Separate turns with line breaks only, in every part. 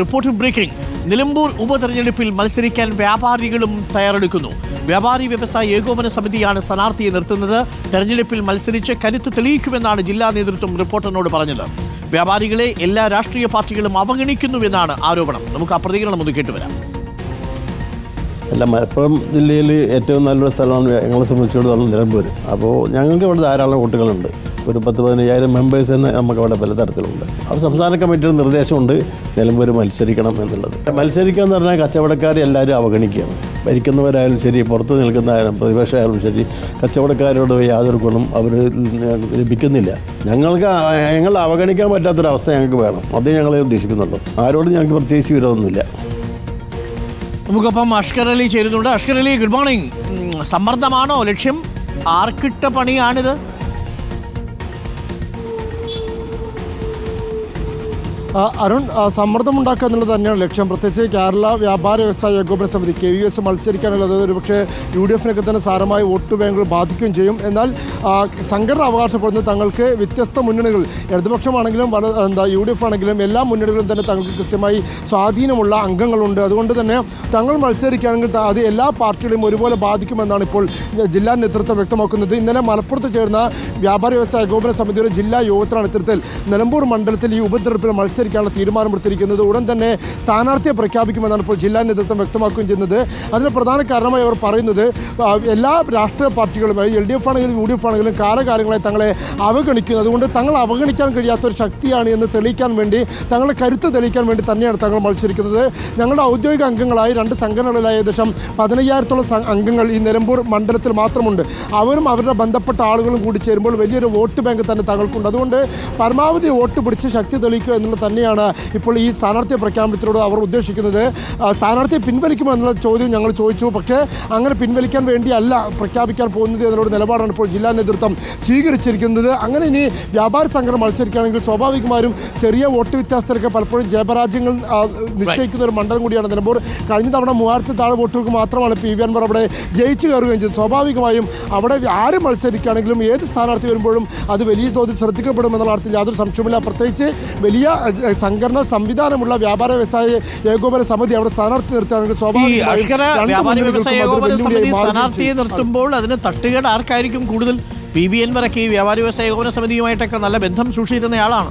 Report breaking. Nilambur ഉപതെരഞ്ഞെടുപ്പിൽ മത്സരിക്കാൻ വ്യാപാരികളും തയ്യാറെടുക്കുന്നു. വ്യാപാരി വ്യവസായ ഏകോപന സമിതിയാണ് സ്ഥാനാർത്ഥിയെ നിർത്തുന്നത്. തെരഞ്ഞെടുപ്പിൽ മത്സരിച്ച് കരുത്ത് തെളിയിക്കുമെന്നാണ് ജില്ലാ നേതൃത്വം റിപ്പോർട്ടറിനോട് പറഞ്ഞത്. വ്യാപാരികളെ എല്ലാ രാഷ്ട്രീയ പാർട്ടികളും അവഗണിക്കുന്നുവെന്നാണ് ആരോപണം. നമുക്ക് ആ പ്രതികരണം ഒന്ന് കേട്ടുവരാം.
അല്ല മലപ്പുറം ജില്ലയിൽ ഏറ്റവും നല്ലൊരു സ്ഥലമാണ് ഞങ്ങളെ സംബന്ധിച്ചിടത്തോളം നിലമ്പൂർ അപ്പോൾ ഞങ്ങൾക്ക് ഇവിടെ ധാരാളം കുട്ടികളുണ്ട് ഒരു പത്ത് പതിനയ്യായിരം മെമ്പേഴ്സ് തന്നെ നമുക്ക് അവിടെ പലതരത്തിലുണ്ട്. അപ്പോൾ സംസ്ഥാന കമ്മിറ്റിയുടെ നിർദ്ദേശമുണ്ട് നിലമ്പൂർ മത്സരിക്കണം എന്നുള്ളത്. മത്സരിക്കുക എന്ന് പറഞ്ഞാൽ കച്ചവടക്കാരെ എല്ലാവരും അവഗണിക്കുകയാണ്. ഭരിക്കുന്നവരായാലും ശരി പുറത്ത് നിൽക്കുന്നതായാലും പ്രതിപക്ഷമായാലും ശരി കച്ചവടക്കാരോട് യാതൊരു ഗുണം അവർ ലഭിക്കുന്നില്ല. ഞങ്ങൾക്ക് ഞങ്ങൾ അവഗണിക്കാൻ പറ്റാത്തൊരവസ്ഥ ഞങ്ങൾക്ക് വേണം. അതേ ഞങ്ങളെ ഉദ്ദേശിക്കുന്നുള്ളൂ. ആരോടും ഞങ്ങൾക്ക് പ്രത്യേകിച്ച് വിരോധമൊന്നുമില്ല.
നമുക്കപ്പം അഷ്കർ അലി ചേരുന്നുണ്ട്. അഷ്കർ അലി ഗുഡ് മോർണിംഗ് സമ്മർദ്ദമാണോ? ലക്ഷ്യം? ആർക്കിട്ട പണിയാണിത്?
അരുൺ സമ്മർദ്ദം ഉണ്ടാക്കുക എന്നുള്ളത് തന്നെയാണ് ലക്ഷ്യം. പ്രത്യേകിച്ച് കേരള വ്യാപാര വ്യവസായ ഏകോപന സമിതി കെ വി എസ് മത്സരിക്കാനുള്ളത് ഒരുപക്ഷെ യു ഡി എഫിനൊക്കെ തന്നെ സാരമായ വോട്ട് ബാങ്കുകൾ ബാധിക്കുകയും ചെയ്യും. എന്നാൽ സംഘടന അവകാശപ്പെടുന്നത് തങ്ങൾക്ക് വ്യത്യസ്ത മുന്നണികൾ. ഇടതുപക്ഷമാണെങ്കിലും എന്താ യു ഡി എഫ് ആണെങ്കിലും എല്ലാ മുന്നണികളും തന്നെ തങ്ങൾക്ക് കൃത്യമായി സ്വാധീനമുള്ള അംഗങ്ങളുണ്ട്. അതുകൊണ്ട് തന്നെ തങ്ങൾ മത്സരിക്കുകയാണെങ്കിൽ അത് എല്ലാ പാർട്ടികളെയും ഒരുപോലെ ബാധിക്കുമെന്നാണ് ഇപ്പോൾ ജില്ലാ നേതൃത്വം വ്യക്തമാക്കുന്നത്. ഇന്നലെ മലപ്പുറത്ത് ചേർന്ന വ്യാപാര വ്യവസായ ഏകോപന സമിതിയുടെ ജില്ലാ യോഗത്തിലാണ് ഇത്തരത്തിൽ നിലമ്പൂർ മണ്ഡലത്തിൽ ഈ ഉപതെരഞ്ഞെടുപ്പിൽ മത്സരിക്കാനുള്ള തീരുമാനമെടുത്തിരിക്കുന്നത് ഉടൻ തന്നെ സ്ഥാനാർത്ഥിയെ പ്രഖ്യാപിക്കുമെന്നാണ് ഇപ്പോൾ ജില്ലാ നേതൃത്വം വ്യക്തമാക്കുകയും ചെയ്യുന്നത്. അതിന് പ്രധാന കാരണമായി അവർ പറയുന്നത് എല്ലാ രാഷ്ട്രീയ പാർട്ടികളും എൽ ഡി എഫ് ആണെങ്കിലും യു ഡി എഫ് ആണെങ്കിലും കാലകാലങ്ങളായി തങ്ങളെ അവഗണിക്കുന്നത് അതുകൊണ്ട് തങ്ങൾ അവഗണിക്കാൻ കഴിയാത്ത ഒരു ശക്തിയാണ് എന്ന് തെളിയിക്കാൻ വേണ്ടി തങ്ങളുടെ കരുത്ത് തെളിയിക്കാൻ വേണ്ടി തന്നെയാണ് തങ്ങൾ മത്സരിക്കുന്നത്. ഞങ്ങളുടെ ഔദ്യോഗിക അംഗങ്ങളായി രണ്ട് സംഘടനകളിലായി ഏകദേശം പതിനയ്യായിരത്തോളം അംഗങ്ങൾ ഈ നിലമ്പൂർ മണ്ഡലത്തിൽ മാത്രമുണ്ട്. അവരും അവരുടെ ബന്ധപ്പെട്ട ആളുകളും കൂടി ചേരുമ്പോൾ വലിയൊരു വോട്ട് ബാങ്ക് തന്നെ തങ്ങൾക്കുണ്ട്. അതുകൊണ്ട് പരമാവധി വോട്ട് പിടിച്ച് ശക്തി തെളിയിക്കുക എന്നുള്ളത് തന്നെയാണ് ഇപ്പോൾ ഈ സ്ഥാനാർത്ഥി പ്രഖ്യാപനത്തിലൂടെ അവർ ഉദ്ദേശിക്കുന്നത്. സ്ഥാനാർത്ഥിയെ പിൻവലിക്കുമോ എന്നുള്ള ചോദ്യം ഞങ്ങൾ ചോദിച്ചു. പക്ഷേ അങ്ങനെ പിൻവലിക്കാൻ വേണ്ടിയല്ല പ്രഖ്യാപിക്കാൻ പോകുന്നത് എന്നുള്ള നിലപാടാണ് ഇപ്പോൾ ജില്ലാ നേതൃത്വം സ്വീകരിച്ചിരിക്കുന്നത്. അങ്ങനെ ഇനി വ്യാപാര സംഘടന മത്സരിക്കുകയാണെങ്കിൽ സ്വാഭാവികമായും ചെറിയ വോട്ട് വ്യത്യാസത്തിലൊക്കെ പലപ്പോഴും ജയപരാജയങ്ങൾ നിശ്ചയിക്കുന്ന ഒരു മണ്ഡലം കൂടിയാണ് നിലമ്പൂർ. കഴിഞ്ഞ തവണ മൂവായിരത്തി താഴെ വോട്ടുകൾക്ക് മാത്രമാണ് പി വി അൻവർ അവിടെ ജയിച്ചു കയറുകയും ചെയ്തത്. സ്വാഭാവികമായും അവിടെ ആര് മത്സരിക്കുകയാണെങ്കിലും ഏത് സ്ഥാനാർത്ഥി വരുമ്പോഴും അത് വലിയ തോതിൽ ശ്രദ്ധിക്കപ്പെടും എന്നുള്ള അർത്ഥത്തിൽ യാതൊരു സംശയമില്ല പ്രത്യേകിച്ച് വലിയ സംഘടന സംവിധാനമുള്ള വ്യാപാര വ്യവസായ ഏകോപന സമിതി അവിടെ സ്ഥാനാർത്ഥി നിർത്തുകയാണെങ്കിൽ സ്വാഭാവികമായും
നിർത്തുമ്പോൾ അതിന് തട്ടുകേട് ആർക്കായിരിക്കും കൂടുതൽ? പി വി എൻവറൊക്കെ ഈ വ്യാപാര വ്യവസായ ഏകോപന സമിതിയുമായിട്ടൊക്കെ നല്ല ബന്ധം സൂക്ഷിച്ചിരുന്നയാളാണ്.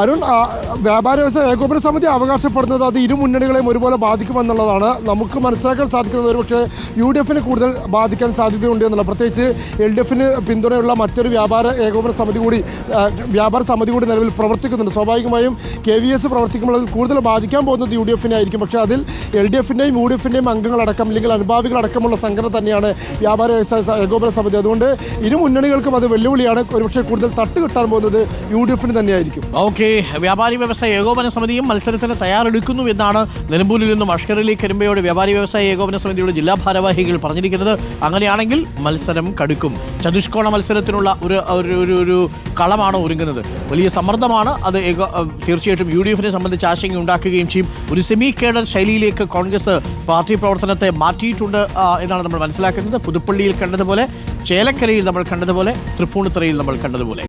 അരുൺ വ്യാപാര വ്യവസായ ഏകോപന സമിതി അവകാശപ്പെടുന്നത് അത് ഇരു മുന്നണികളെയും ഒരുപോലെ ബാധിക്കുമെന്നുള്ളതാണ്. നമുക്ക് മനസ്സിലാക്കാൻ സാധിക്കുന്നത് ഒരുപക്ഷെ യു ഡി എഫിന് കൂടുതൽ ബാധിക്കാൻ സാധ്യതയുണ്ട് എന്നുള്ള. പ്രത്യേകിച്ച് എൽ ഡി എഫിന് പിന്തുണയുള്ള മറ്റൊരു വ്യാപാര ഏകോപന സമിതി കൂടി വ്യാപാര സമിതി കൂടി നിലവിൽ പ്രവർത്തിക്കുന്നുണ്ട്. സ്വാഭാവികമായും കെ വി എസ് പ്രവർത്തിക്കുമ്പോൾ അതിൽ കൂടുതൽ ബാധിക്കാൻ പോകുന്നത് യു ഡി എഫിനെ ആയിരിക്കും പക്ഷേ അതിൽ എൽ ഡി എഫിന്റെയും യു ഡി എഫിന്റെയും അംഗങ്ങളടക്കം അല്ലെങ്കിൽ അനുഭാവികളടക്കമുള്ള സംഘടന തന്നെയാണ് വ്യാപാര വ്യവസായ ഏകോപന സമിതി. അതുകൊണ്ട് ഇരു മുന്നണികൾക്കും അത് വെല്ലുവിളിയാണ്. ഒരുപക്ഷെ കൂടുതൽ തട്ട് കിട്ടാൻ പോകുന്നത് യു ഡി എഫിന് തന്നെയായിരിക്കും.
ഓക്കെ. വ്യാപാരി വ്യവസായ ഏകോപന സമിതിയും മത്സരത്തിന് തയ്യാറെടുക്കുന്നു എന്നാണ് നിലമ്പൂരിൽ നിന്നും അഷ്കറിലി കരുമ്പയോട് വ്യാപാരി വ്യവസായ ഏകോപന സമിതിയുടെ ജില്ലാ ഭാരവാഹികൾ പറഞ്ഞിരിക്കുന്നത്. അങ്ങനെയാണെങ്കിൽ മത്സരം കടുക്കും. ചതുഷ്കോണ മത്സരത്തിനുള്ള ഒരു ഒരു ഒരു കളമാണ് ഒരുങ്ങുന്നത്. വലിയ സമ്മർദ്ദമാണ് അത് തീർച്ചയായിട്ടും യു ഡി എഫിനെ സംബന്ധിച്ച് ആശങ്ക ഉണ്ടാക്കുകയും ചെയ്യും. ഒരു സെമി കേഡർ ശൈലിയിലേക്ക് കോൺഗ്രസ് പാർട്ടി പ്രവർത്തനത്തെ മാറ്റിയിട്ടുണ്ട് എന്നാണ് നമ്മൾ മനസ്സിലാക്കുന്നത്. പുതുപ്പള്ളിയിൽ കണ്ടതുപോലെ ചേലക്കരയിൽ നമ്മൾ കണ്ടതുപോലെ തൃപ്പൂണിത്തറയിൽ നമ്മൾ കണ്ടതുപോലെ.